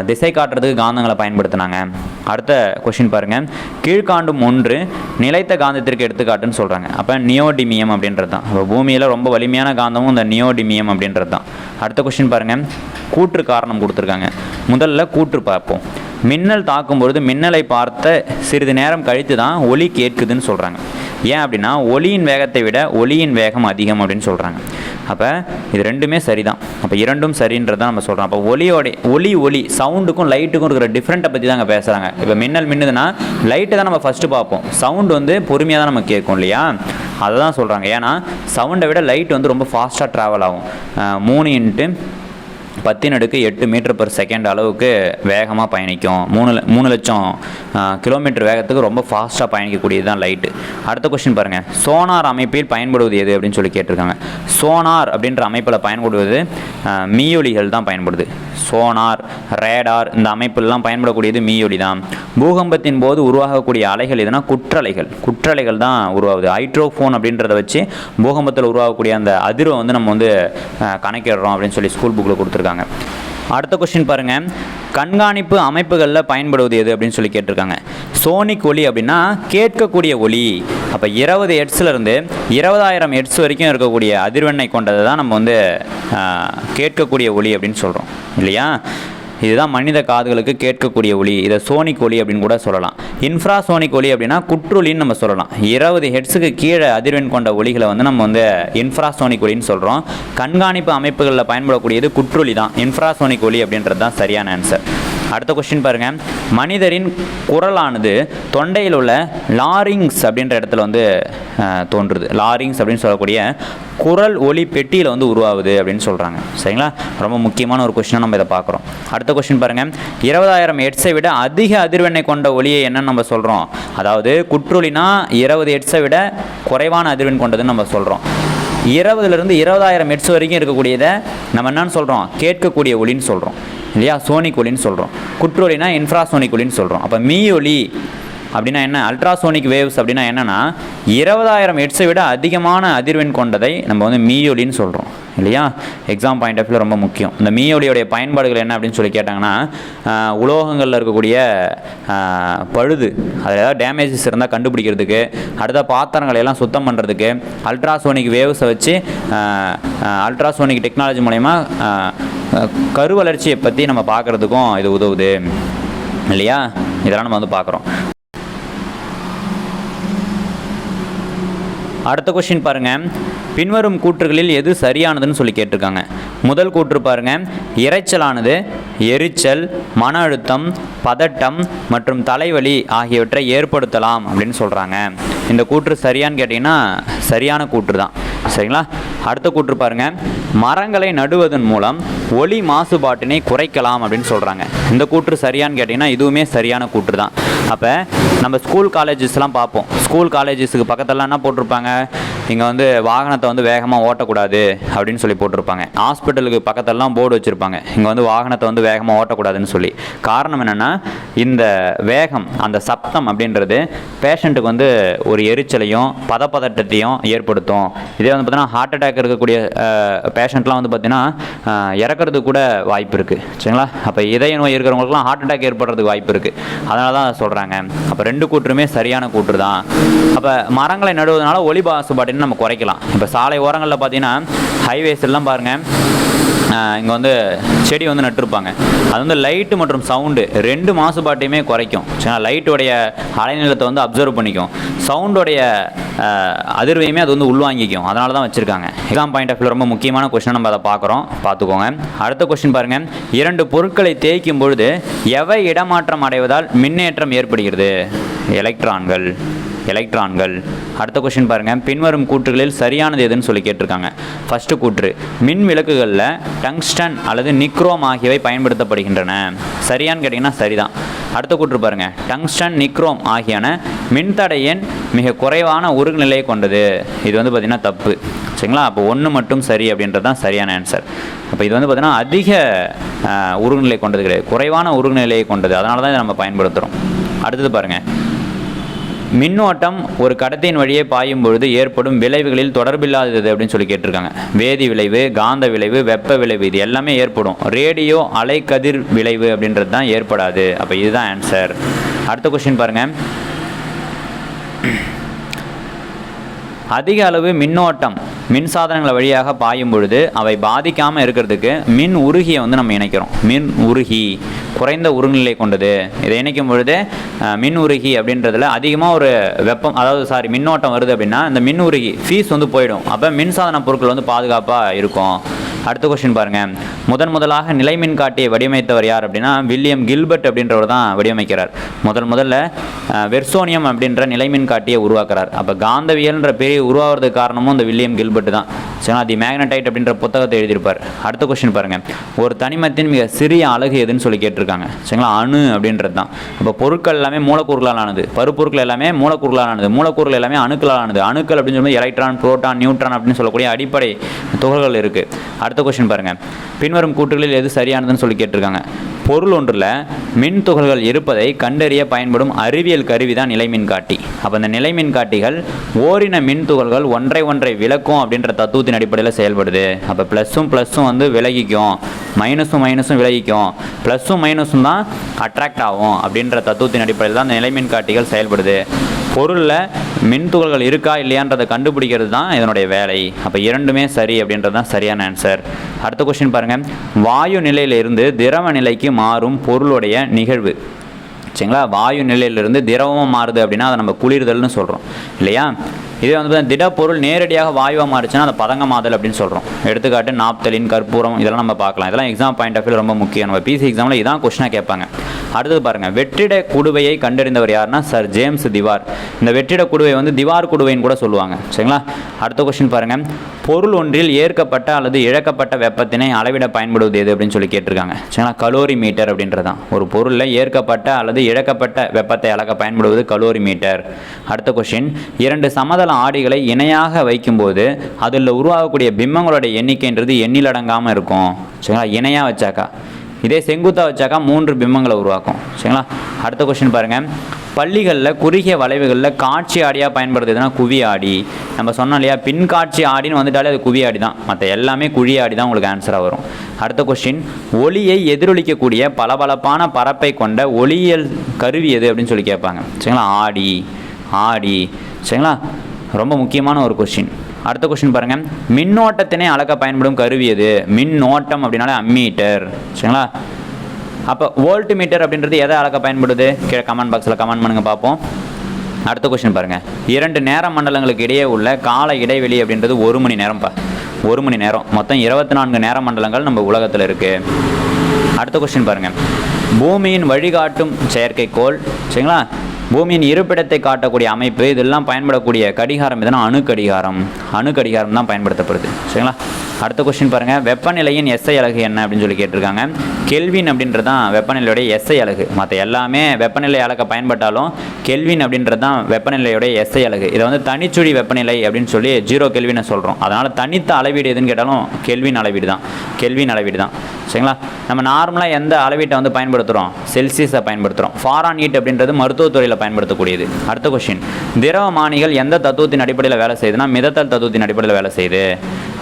திசை காட்டுறதுக்கு காந்தங்களை பயன்படுத்தினாங்க. அடுத்த கொஷின் பாருங்கள் கீழ்காண்டும் ஒன்று நிலைத்த காந்தத்திற்கு எடுத்துக்காட்டுன்னு சொல்கிறாங்க அப்போ நியோடிமியம் அப்படின்றது தான். இப்போ பூமியில் ரொம்ப வலிமையான காந்தமும் இந்த நியோடிமியம் அப்படின்றது தான். அடுத்த கொஷின் பாருங்கள் கூற்று காரணம் கொடுத்துருக்காங்க. முதல்ல கூற்று பார்ப்போம். மின்னல் தாக்கும் பொழுது மின்னலை பார்த்த சிறிது நேரம் கழித்து தான் ஒலி கேட்குதுன்னு சொல்கிறாங்க ஏன் அப்படின்னா ஒலியின் வேகத்தை விட ஒளியின் வேகம் அதிகம் அப்படின்னு சொல்கிறாங்க அப்போ இது ரெண்டுமே சரிதான். அப்போ இரண்டும் சரின்றதான் நம்ம சொல்கிறோம் அப்போ ஒலியோட ஒலி ஒலி சவுண்டுக்கும் லைட்டுக்கும் இருக்கிற டிஃப்ரெண்ட்டை பற்றி தாங்க பேசுகிறாங்க இப்போ மின்னல் மின்னுதுன்னா லைட்டை தான் நம்ம ஃபஸ்ட்டு பார்ப்போம். சவுண்டு வந்து பொறுமையாக தான் நம்ம கேட்கும் இல்லையா? அதை தான் சொல்கிறாங்க ஏன்னா சவுண்டை விட லைட் வந்து ரொம்ப ஃபாஸ்ட்டாக ட்ராவல் ஆகும். மூணு இன்ட்டு பத்தின் அடுக்கு எட்டு மீட்டர் பர் செகண்ட் அளவுக்கு வேகமாக பயணிக்கும். மூணு மூணு லட்சம் கிலோமீட்டர் வேகத்துக்கு ரொம்ப ஃபாஸ்ட்டாக பயணிக்கக்கூடியது தான் லைட்டு அடுத்த கொஸ்டின் பாருங்கள் சோனார் அமைப்பில் பயன்படுவது எது அப்படின்னு சொல்லி கேட்டிருக்காங்க. சோனார் அப்படின்ற அமைப்பில் பயன்படுவது மீயொலிகள் தான் பயன்படுது. சோனார் ரேடார் இந்த அமைப்பெல்லாம் பயன்படக்கூடியது மீயொலி தான். பூகம்பத்தின் போது உருவாகக்கூடிய அலைகள் எதுனா குற்றலைகள். குற்றலைகள் தான் உருவாகுது. ஹைட்ரோஃபோன் அப்படின்றத வச்சு பூகம்பத்தில் உருவாகக்கூடிய அந்த அதிர்வை வந்து நம்ம வந்து கணக்கிடுறோம் அப்படின்னு சொல்லி ஸ்கூல் புக்கில் கொடுத்துருக்காங்க. அடுத்த கொஸ்டின் பாருங்கள் கண்காணிப்பு அமைப்புகளில் பயன்படுவது எது அப்படின்னு சொல்லி கேட்டிருக்காங்க. சோனிக் ஒலி அப்படின்னா கேட்கக்கூடிய ஒலி. அப்போ இருபது எட்ஸ்லேருந்து இருபதாயிரம் ஹெட்ஸ் வரைக்கும் இருக்கக்கூடிய அதிர்வெண்ணை கொண்டதை தான் நம்ம வந்து கேட்கக்கூடிய ஒலி அப்படின்னு சொல்கிறோம் இல்லையா? இதுதான் மனித காதுகளுக்கு கேட்கக்கூடிய ஒலி இதை சோனிக் ஒலி அப்படின்னு கூட சொல்லலாம். இன்ஃப்ராசோனிக் ஒலி அப்படின்னா குற்றொலின்னு நம்ம சொல்லலாம். இருபது ஹெட்ஸுக்கு கீழே அதிர்வெண் கொண்ட ஒலிகளை வந்து நம்ம வந்து இன்ஃப்ராசோனிக் ஒலின்னு சொல்கிறோம் கண்காணிப்பு அமைப்புகளில் பயன்படக்கூடியது குற்றொலி தான் இன்ஃப்ராசோனிக் ஒலி அப்படின்றது தான் சரியான ஆன்சர் அடுத்த கொஸ்டின் பாருங்கள் மனிதரின் குரலானது தொண்டையில் உள்ள லாரிங்ஸ் அப்படின்ற இடத்துல வந்து தோன்றுது. லாரிங்ஸ் அப்படின்னு சொல்லக்கூடிய குரல் ஒலி பெட்டியில் வந்து உருவாகுது அப்படின்னு சொல்கிறாங்க சரிங்களா? ரொம்ப முக்கியமான ஒரு கொஸ்டினாக நம்ம இதை பார்க்குறோம். அடுத்த கொஸ்டின் பாருங்கள் இருபதாயிரம் எட்ஸை விட அதிக அதிர்வெண்ணை கொண்ட ஒலியை என்னன்னு நம்ம சொல்கிறோம் அதாவது குற்றொலினா இருபது எட்ஸை விட குறைவான அதிர்வெண் கொண்டதுன்னு நம்ம சொல்கிறோம் இருபதுலேருந்து இருபதாயிரம் மெட்ஸ் வரைக்கும் இருக்கக்கூடியதை நம்ம என்னன்னு சொல்கிறோம் கேட்கக்கூடிய ஒளின்னு சொல்கிறோம் இல்லையா? சோனிக் ஒலின்னு சொல்கிறோம் குற்றொலினா இன்ஃப்ராசோனிக் ஒலின்னு சொல்கிறோம் அப்போ மீ ஒலி அப்படின்னா என்ன? அல்ட்ராசோனிக் வேவ்ஸ் அப்படின்னா என்னென்னா இருபதாயிரம் ஹெட்ஸை விட அதிகமான அதிர்வெண் கொண்டதை நம்ம வந்து மீயொலின்னு சொல்கிறோம் இல்லையா? எக்ஸாம் பாயிண்ட் ஆஃப் ரொம்ப முக்கியம். இந்த மீயொலியோடைய பயன்பாடுகள் என்ன அப்படின்னு சொல்லி கேட்டாங்கன்னா உலோகங்களில் இருக்கக்கூடிய பழுது அதில் ஏதாவது டேமேஜஸ் இருந்தால் கண்டுபிடிக்கிறதுக்கு அடுத்த பாத்திரங்களை எல்லாம் சுத்தம் பண்ணுறதுக்கு அல்ட்ராசோனிக் வேவ்ஸை வச்சு அல்ட்ராசோனிக் டெக்னாலஜி மூலயமா கரு வளர்ச்சியை பற்றி நம்ம பார்க்குறதுக்கும் இது உதவுது. இல்லையா? இதெல்லாம் நம்ம வந்து பார்க்குறோம். அடுத்த கொஷின் பாருங்கள் பின்வரும் கூற்றுகளில் எது சரியானதுன்னு சொல்லி கேட்டிருக்காங்க. முதல் கூற்று பாருங்க. இரைச்சலானது எரிச்சல் மன அழுத்தம் பதட்டம் மற்றும் தலைவலி ஆகியவற்றை ஏற்படுத்தலாம் அப்படின்னு சொல்கிறாங்க இந்த கூற்று சரியான்னு கேட்டிங்கன்னா சரியான கூற்று தான். சரிங்களா? அடுத்த கூற்று பாருங்க. மரங்களை நடுவதன் மூலம் ஒலி மாசுபாட்டினை குறைக்கலாம் அப்படின்னு சொல்கிறாங்க இந்த கூற்று சரியான்னு கேட்டிங்கன்னா இதுவுமே சரியான கூற்று தான். அப்போ நம்ம ஸ்கூல் காலேஜஸ்லாம் பார்ப்போம். ஸ்கூல் காலேஜஸுக்கு பக்கத்துலலாம் என்ன போட்டிருப்பாங்க? இங்கே வந்து வாகனத்தை வந்து வேகமாக ஓட்டக்கூடாது அப்படின்னு சொல்லி போட்டிருப்பாங்க. ஹாஸ்பிட்டலுக்கு பக்கத்துலலாம் போர்டு வச்சுருப்பாங்க. இங்கே வந்து வாகனத்தை வந்து வேகமாக ஓட்டக்கூடாதுன்னு சொல்லி. காரணம் என்னென்னா இந்த வேகம் அந்த சப்தம் அப்படின்றது பேஷண்ட்டுக்கு வந்து ஒரு எரிச்சலையும் பதப்பதட்டத்தையும் ஏற்படுத்தும். இதே வந்து பார்த்தீங்கன்னா ஹார்ட் அட்டாக் இருக்கக்கூடிய பேஷண்ட்லாம் வந்து பார்த்தீங்கன்னா அஹ், கூட வாய்ப்பு இருக்குது சரிங்களா? அப்போ இதய நோய் இருக்கிறவங்களுக்குலாம் ஹார்ட் அட்டாக் ஏற்படுறதுக்கு வாய்ப்பு இருக்குது அதனால தான் சொல்கிறாங்க அப்போ ரெண்டு கூற்றுமே சரியான கூற்று தான் அப்போ மரங்களை நடுவதனால ஒளி பாசுபாட்டின் நம்ம குறைக்கலாம். இப்போ சாலை ஓரங்களில் பார்த்தீங்கன்னா ஹைவேஸ் எல்லாம் பாருங்கள் இங்கே வந்து செடி வந்து நட்டிருப்பாங்க. அது வந்து லைட்டு மற்றும் சவுண்டு ரெண்டு மாசுபாட்டையுமே குறைக்கும். சரிங்களா லைட்டுடைய அலைநிலத்தை வந்து அப்சர்வ் பண்ணிக்கும். சவுண்டோடைய அதிர்வையுமே அது வந்து உள்வாங்கிக்கும். அதனால தான் வச்சுருக்காங்க எக்ஸாம் பாயிண்ட் ஆஃப் ரொம்ப முக்கியமான கொஸ்டின் நம்ம அதை பார்க்குறோம். பார்த்துக்கோங்க. அடுத்த கொஸ்டின் பாருங்கள் இரண்டு பொருட்களை தேய்க்கும் பொழுது எவை இடமாற்றம் அடைவதால் மின்னேற்றம் ஏற்படுகிறது? எலக்ட்ரான்கள் எலக்ட்ரான்கள் அடுத்த கொஸ்டின் பாருங்கள் பின்வரும் கூற்றுகளில் சரியானது எதுன்னு சொல்லி கேட்டிருக்காங்க. ஃபஸ்ட்டு கூற்று மின் விளக்குகளில் டங்ஸ்டன் அல்லது நிக்ரோம் ஆகியவை பயன்படுத்தப்படுகின்றன. சரியான்னு கேட்டிங்கன்னா சரிதான். அடுத்த கூற்று பாருங்கள் டங்ஸ்டன் நிக்ரோம் ஆகியன மின்தடையின் மிக குறைவான உருகுநிலையை கொண்டது. இது வந்து பார்த்திங்கன்னா தப்பு. சரிங்களா? அப்போ ஒன்று மட்டும் சரி அப்படின்றது தான் சரியான ஆன்சர் அப்போ இது வந்து பார்த்திங்கன்னா அதிக உருகுநிலை கொண்டது கிடையாது. குறைவான உருகுநிலையை கொண்டது. அதனால தான் இதை நம்ம பயன்படுத்துகிறோம் அடுத்தது பாருங்கள் மின்னோட்டம் ஒரு கடத்தியின் வழியே பாயும் பொழுது ஏற்படும் விளைவுகளில் தொடர்பில்லாதது அப்படின்னு சொல்லி கேட்டிருக்காங்க. வேதி விளைவு காந்த விளைவு வெப்ப விளைவு இது எல்லாமே ஏற்படும். ரேடியோ அலைக்கதிர் விளைவு அப்படின்றது தான் ஏற்படாது. அப்போ இதுதான் ஆன்சர் அடுத்த கொஸ்டின் பாருங்கள் அதிக அளவு மின்னோட்டம் மின் சாதனங்களை வழியாக பாயும் பொழுது அவை பாதிக்காமல் இருக்கிறதுக்கு மின் உருகியை வந்து நம்ம இணைக்கிறோம். மின் உருகி குறைந்த உருநிலை கொண்டது. இதை இணைக்கும் பொழுது மின் உருகி அப்படின்றதுல அதிகமாக ஒரு வெப்பம் அதாவது சாரி மின்னோட்டம் வருது அப்படின்னா இந்த மின் உருகி ஃபீஸ் வந்து போயிடும். அப்போ மின்சாதன பொருட்கள் வந்து பாதுகாப்பாக இருக்கும். அடுத்த கொஸ்டின் பாருங்க. முதன் முதலாக நிலைமின் காட்டியை வடிவமைத்தவர் யார் அப்படின்னா வில்லியம் கில்பர்ட் அப்படின்றவர் தான் வடிவமைக்கிறார். முதல் முதல்ல வெர்சோனியம் அப்படின்ற நிலைமின் காட்டியை உருவாக்குறார். அப்போ காந்தவியல்ன்ற பெரிய உருவாகிறதுக்கு காரணமும் இந்த வில்லியம் கில்பர்ட் தான். சரிங்களா தி மேக்னடைட் அப்படின்ற புத்தகத்தை எழுதியிருப்பார். அடுத்த கொஸ்டின் பாருங்க. ஒரு தனிமத்தின் மிக சிறிய அழகு எதுன்னு சொல்லி கேட்டிருக்காங்க. சரிங்களா? அணு அப்படின்றது தான். இப்போ பொருட்கள் எல்லாமே மூலக்கூறுகளால் ஆனது பருப்பொருட்கள் எல்லாமே மூலக்கூறுகளால் ஆனது மூலக்கூறுகள் எல்லாமே அணுக்களால் ஆனது அணுக்கள் அப்படின்னு சொல்லும்போது எலக்ட்ரான் புரோட்டான் நியூட்ரான் அப்படின்னு சொல்லக்கூடிய அடிப்படை துகள்கள் இருக்குது அடுத்த கொஸ்டின் பாருங்க. பின்வரும் கூற்றுகளில் எது சரியானதுன்னு சொல்லி கேட்டிருக்காங்க. பொருள் ஒன்றில் மின் துகள்கள் இருப்பதை கண்டறிய பயன்படும் அறிவியல் கருவி தான் நிலைமின் காட்டி அப்போ இந்த நிலைமின் காட்டிகள் ஓரின மின் துகள்கள் ஒன்றை ஒன்றை விளக்கும் அப்படின்ற தத்துவத்தின் அடிப்படையில் செயல்படுது. அப்போ ப்ளஸ்ஸும் ப்ளஸ்ஸும் வந்து விலகிக்கும். மைனஸும் மைனஸும் விலகிக்கும். ப்ளஸ்ஸும் மைனஸும் தான் அட்ராக்ட் ஆகும் அப்படின்ற தத்துவத்தின் அடிப்படையில் தான் இந்த நிலைமின் காட்டிகள் செயல்படுது. பொருளில் மின் துகள்கள் இருக்கா இல்லையான்றதை கண்டுபிடிக்கிறது தான் இதனுடைய வேலை. அப்போ இரண்டுமே சரி அப்படின்றது தான் சரியான ஆன்சர் அடுத்த கொஸ்டின் பாருங்கள் வாயு நிலையிலிருந்து திரவ நிலைக்கு மாறும் பொருளுடைய நிகழ்வு. சரிங்களா? வாயு நிலையிலிருந்து திரவமாக மாறுது அப்படின்னா அதை நம்ம குளிர்தல்னு சொல்கிறோம் இல்லையா? இதே வந்து பார்த்தீங்கன்னா திடப்பொருள் நேரடியாக வாயுவாக மாறுச்சுன்னா அந்த பதங்கமாதல் அப்படின்னு சொல்கிறோம் எடுத்துக்காட்டு நாப்தலின் கற்பூரம் இதெல்லாம் நம்ம பார்க்கலாம். இதெல்லாம் எக்ஸாம் பாயிண்ட் ஆஃப் வியூ ரொம்ப முக்கியம். நம்ம பிசி எக்ஸாமில் இதான் கொஸ்டினாக கேட்பாங்க. அடுத்தது பாருங்கள் வெற்றிட குடுவையை கண்டறிந்தவர் யாருன்னா சர் ஜேம்ஸ் திவார். இந்த வெற்றிட குடுவை வந்து திவார் குடுவைன்னு கூட சொல்லுவாங்க. சரிங்களா? அடுத்த கொஸ்டின் பாருங்கள் பொருள் ஒன்றில் ஏற்கப்பட்ட அல்லது இழக்கப்பட்ட வெப்பத்தினை அளவிட பயன்படுவது எது அப்படின்னு சொல்லி கேட்டிருக்காங்க. சரிங்களா? கலோரி மீட்டர் அப்படின்றது தான் ஒரு பொருளில் ஏற்கப்பட்ட அல்லது இழக்கப்பட்ட வெப்பத்தை அளக்க பயன்படுவது கலோரி மீட்டர். அடுத்த கொஸ்டின் இரண்டு சமதள ஆடிகளை இணையாக வைக்கும்போது அதில் உருவாகக்கூடிய பிம்பங்களுடைய எண்ணிக்கைன்றது எண்ணிலடங்காமல் இருக்கும். சரிங்களா? இணையாக வச்சாக்கா. இதே செங்குத்தா வச்சாக்கா மூன்று பிம்பங்களை உருவாக்கும். சரிங்களா? அடுத்த கொஸ்டின் பாருங்கள் பள்ளிகளில் குறுகிய வளைவுகளில் காட்சி ஆடியாக பயன்படுத்துதுன்னா குவி ஆடி. நம்ம சொன்னோம் இல்லையா? பின் காட்சி ஆடின்னு வந்துட்டாலே அது குவி ஆடி தான். மற்ற எல்லாமே குழி ஆடி தான் உங்களுக்கு ஆன்சராக வரும். அடுத்த கொஸ்டின் ஒளியை எதிரொலிக்கக்கூடிய பளபளப்பான பரப்பை கொண்ட ஒளியியல் கருவி எது அப்படின்னு சொல்லி கேட்பாங்க. சரிங்களா? ஆடி. ஆடி. சரிங்களா? ரொம்ப முக்கியமான ஒரு கொஸ்டின் அடுத்த கொஸ்டின் பாருங்கள் மின்னோட்டத்தினை அளக்க பயன்படும் கருவி எது? மின்னோட்டம் அப்படின்னாலே அம்மீட்டர் சரிங்களா? அப்போ வோல்ட் மீட்டர் அப்படின்றது எதை அளக்க பயன்படுது? கீழே கமெண்ட் பாக்ஸில் கமெண்ட் பண்ணுங்க பார்ப்போம். அடுத்த கொஸ்டின் பாருங்கள் இரண்டு நேர மண்டலங்களுக்கு இடையே உள்ள கால இடைவெளி அப்படின்றது ஒரு மணி நேரம்ப்பா ஒரு மணி நேரம். மொத்தம் இருபத்தி நான்கு நேர மண்டலங்கள் நம்ம உலகத்தில் இருக்குது அடுத்த கொஸ்டின் பாருங்கள் பூமியின் வழிகாட்டும் செயற்கைக்கோள். சரிங்களா? பூமியின் இருப்பிடத்தை காட்டக்கூடிய அமைப்பு இதெல்லாம் பயன்படக்கூடிய கடிகாரம் எதுனா அணு கடிகாரம் அணு கடிகாரம் தான் பயன்படுத்தப்படுது. சரிங்களா? அடுத்த கொஸ்டின் பாருங்கள் வெப்பநிலையின் எஸ்ஐ அழகு என்ன அப்படின்னு சொல்லி கேட்டிருக்காங்க. கெல்வின் அப்படின்றது தான் வெப்பநிலையுடைய எஸ்ஐ அழகு மற்ற எல்லாமே வெப்பநிலை அழக பயன்பட்டாலும் கெல்வின் அப்படின்றது தான் வெப்பநிலையுடைய எஸ்ஐ அலகு. இதை வந்து தனிச்சுழி வெப்பநிலை அப்படின்னு சொல்லி ஜீரோ கெல்வினை சொல்கிறோம் அதனால் தனித்த அளவீடு எதுன்னு கேட்டாலும் கெல்வின் அளவீடு தான். கெல்வின் அளவீடு தான். சரிங்களா? நம்ம நார்மலாக எந்த அளவீட்டை வந்து பயன்படுத்துகிறோம் செல்சியஸை பயன்படுத்துகிறோம் ஃபாரான் ஹீட் அப்படின்றது மருத்துவத்துறையில் பயன்படுத்தக்கூடியது. அடுத்த கொஸ்டின் திரவமானிகள் எந்த தத்துவத்தின் அடிப்படையில் வேலை செய்யுதுன்னா மிதத்தல் தத்துவத்தின் அடிப்படையில் வேலை செய்யுது.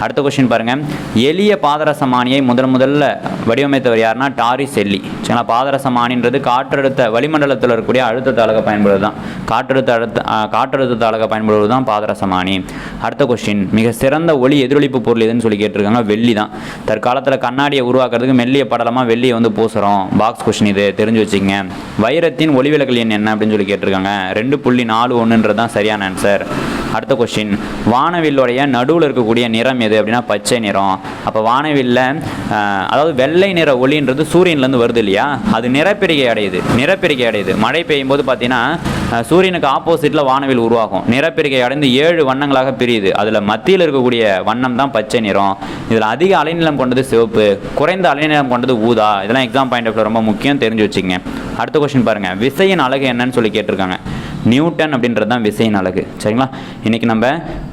அடுத்த கொஸ்டின் பாருங்க. எளிய பாதரசமானியை முதல் முதல்ல வடிவமைத்தவர் யாருன்னா டாரி செல்லி. சரிங்களா? பாதரசமானின்றது காற்றழுத்த வளிமண்டலத்தில் இருக்கக்கூடிய அழுத்தத்தை அழக பயன்படுவது தான் காற்றழுத்த அழுத்த காற்றழுத்தத்தை அழக பயன்படுவது தான் பாதரசமானி. அடுத்த கொஸ்டின் மிக சிறந்த ஒளி எதிரொலிப்பு பொருள் எதுன்னு சொல்லி கேட்டிருக்காங்க. வெள்ளி தான் தற்காலத்தில் கண்ணாடியை உருவாக்குறதுக்கு மெல்லிய படலமாக வெள்ளியை வந்து பூசுகிறோம் பாக்ஸ் கொஸ்டின் இது. தெரிஞ்சு வச்சுங்க வைரத்தின் ஒளிவிலகல் எண் என்ன அப்படின்னு சொல்லி கேட்டிருக்காங்க. ரெண்டு புள்ளி நாலு ஒன்றுன்றது தான் சரியான ஆன்சர் அடுத்த கொஸ்டின் வானவில்லுடைய நடுவில் இருக்கக்கூடிய நிறம் எது அப்படின்னா பச்சை நிறம். அப்போ வானவில்ல அதாவது வெள்ளை நிற ஒளின்றது சூரியன்லேருந்து வருது இல்லையா? அது நிறப்பிரிகை அடையுது. நிறப்பிரிகை அடையுது. மழை பெய்யும் போது பார்த்தீங்கன்னா சூரியனுக்கு ஆப்போசிட்டில் வானவில் உருவாகும். நிறப்பிரிகை அடைந்து ஏழு வண்ணங்களாக பிரியுது. அதில் மத்தியில் இருக்கக்கூடிய வண்ணம் தான் பச்சை நிறம். இதில் அதிக அலைநிலம் கொண்டது சிவப்பு. குறைந்த அலைநிலம் கொண்டது ஊதா. இதெல்லாம் எக்ஸாம் பாயிண்ட் ஆஃப் ரொம்ப முக்கியம் தெரிஞ்சு வச்சுங்க அடுத்த கொஸ்டின் பாருங்கள் விசையின் அழகு என்னன்னு சொல்லி கேட்டிருக்காங்க. நியூட்டன் அப்படின்றது தான் விசையின் அழகு சரிங்களா? இன்றைக்கி நம்ம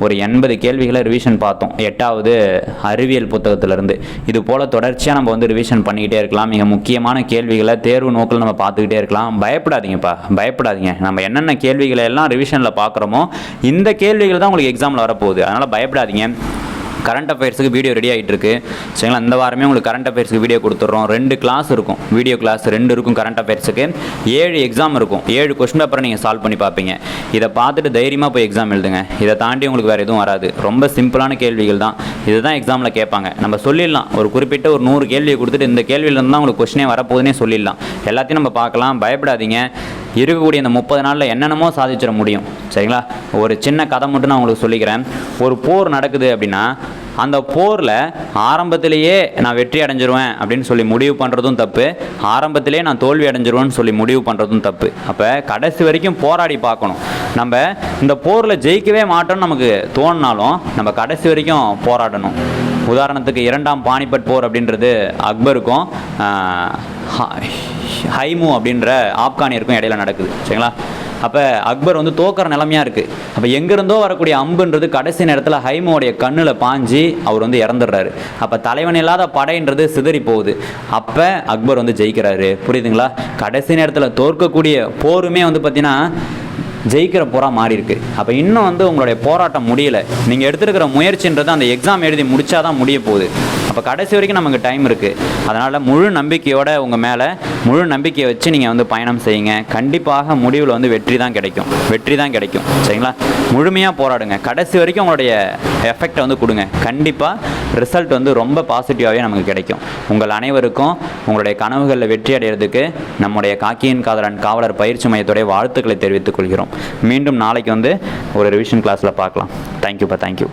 ஒரு எண்பது கேள்விகளை ரிவிஷன் பார்த்தோம். எட்டாவது அறிவியல் புத்தகத்திலிருந்து. இது போல் தொடர்ச்சியாக நம்ம வந்து ரிவிஷன் பண்ணிக்கிட்டே இருக்கலாம். மிக முக்கியமான கேள்விகளை தேர்வு நோக்கில் நம்ம பார்த்துக்கிட்டே இருக்கலாம். பயப்படாதீங்கப்பா. பயப்படாதீங்க. நம்ம என்னென்ன கேள்விகளை எல்லாம் ரிவிஷனில் பார்க்குறோமோ இந்த கேள்விகள் தான் உங்களுக்கு எக்ஸாமில் வரப்போகுது. அதனால் பயப்படாதீங்க. கரண்ட் அஃபேர்ஸுக்கு வீடியோ ரெடி ஆகிட்டு இருக்கு சரிங்களா? இந்த வாரமே உங்களுக்கு கரண்ட் அஃபேர்ஸுக்கு வீடியோ கொடுத்துட்றோம். ரெண்டு கிளாஸ் இருக்கும். வீடியோ கிளாஸ் ரெண்டு இருக்கும் கரண்ட் அஃபேர்ஸுக்கு ஏழு எக்ஸாம் இருக்கும். ஏழு கொஸ்டின் பேப்பரை நீங்கள் சால்வ் பண்ணி பார்ப்பீங்க. இதை பார்த்துட்டு தைரியமாக போய் எக்ஸாம் எழுதுங்க. இதை தாண்டி உங்களுக்கு வேறு எதுவும் வராது. ரொம்ப சிம்பிளான கேள்விகள் தான். இதுதான் எக்ஸாமில் கேட்பாங்க. நம்ம சொல்லிடலாம். ஒரு குறிப்பிட்ட ஒரு நூறு கேள்வியை கொடுத்துட்டு இந்த கேள்வியிலேருந்து தான் உங்களுக்கு கொஸ்டினே வரப்போகுதுன்னே சொல்லிடலாம். எல்லாத்தையும் நம்ம பார்க்கலாம். பயப்படாதீங்க. இருக்கக்கூடிய இந்த முப்பது நாளில் என்னென்னமோ சாதிச்சிட முடியும். சரிங்களா? ஒரு சின்ன கதை மட்டும் நான் உங்களுக்கு சொல்லிக்கிறேன். ஒரு போர் நடக்குது அப்படின்னா அந்த போரில் ஆரம்பத்திலேயே நான் வெற்றி அடைஞ்சிருவேன் அப்படின்னு சொல்லி முடிவு பண்ணுறதும் தப்பு. ஆரம்பத்திலேயே நான் தோல்வி அடைஞ்சிருவேன்னு சொல்லி முடிவு பண்ணுறதும் தப்பு. அப்போ கடைசி வரைக்கும் போராடி பார்க்கணும். நம்ம இந்த போரில் ஜெயிக்கவே மாட்டோம்னு நமக்கு தோணினாலும் நம்ம கடைசி வரைக்கும் போராடணும். உதாரணத்துக்கு இரண்டாம் பானிபட் போர் அப்படின்றது அக்பருக்கும் ஆஹ், ஹைமு அப்படின்ற ஆப்கானியருக்கும் இடையில நடக்குது. சரிங்களா? அப்போ அக்பர் வந்து தோக்கிற நிலமையாக இருக்குது அப்போ எங்கேருந்தோ வரக்கூடிய அம்புன்றது கடைசி நேரத்தில் ஹைமோடைய கண்ணில் பாஞ்சு அவர் வந்து இறந்துடுறாரு. அப்போ தலைவன் இல்லாத படைன்றது சிதறி போகுது. அப்போ அக்பர் வந்து ஜெயிக்கிறாரு. புரியுதுங்களா? கடைசி நேரத்தில் தோற்கக்கூடிய போருமே வந்து பார்த்தீங்கன்னா ஜெயிக்கிற போரா மாறி இருக்கு. அப்போ இன்னும் வந்து உங்களுடைய போராட்டம் முடியலை. நீங்கள் எடுத்துருக்கிற முயற்சின்றது அந்த எக்ஸாம் எழுதி முடிச்சாதான் முடிய போகுது. அப்போ கடைசி வரைக்கும் நமக்கு டைம் இருக்குது அதனால் முழு நம்பிக்கையோட உங்கள் மேலே முழு நம்பிக்கையை வச்சு நீங்கள் வந்து பயணம் செய்யுங்க. கண்டிப்பாக முடிவில் வந்து வெற்றி தான் கிடைக்கும். வெற்றி தான் கிடைக்கும். சரிங்களா? முழுமையாக போராடுங்க. கடைசி வரைக்கும் உங்களுடைய எஃபெக்டை வந்து கொடுங்க. கண்டிப்பாக ரிசல்ட் வந்து ரொம்ப பாசிட்டிவாகவே நமக்கு கிடைக்கும். உங்கள் அனைவருக்கும் உங்களுடைய கனவுகளில் வெற்றி அடைகிறதுக்கு நம்முடைய காக்கியின் காதலன் காவலர் பயிற்சி மையத்துடைய வாழ்த்துக்களை தெரிவித்துக் கொள்கிறோம். மீண்டும் நாளைக்கு வந்து ஒரு ரிவிஷன் கிளாஸில் பார்க்கலாம். தேங்க்யூப்பா தேங்க்யூ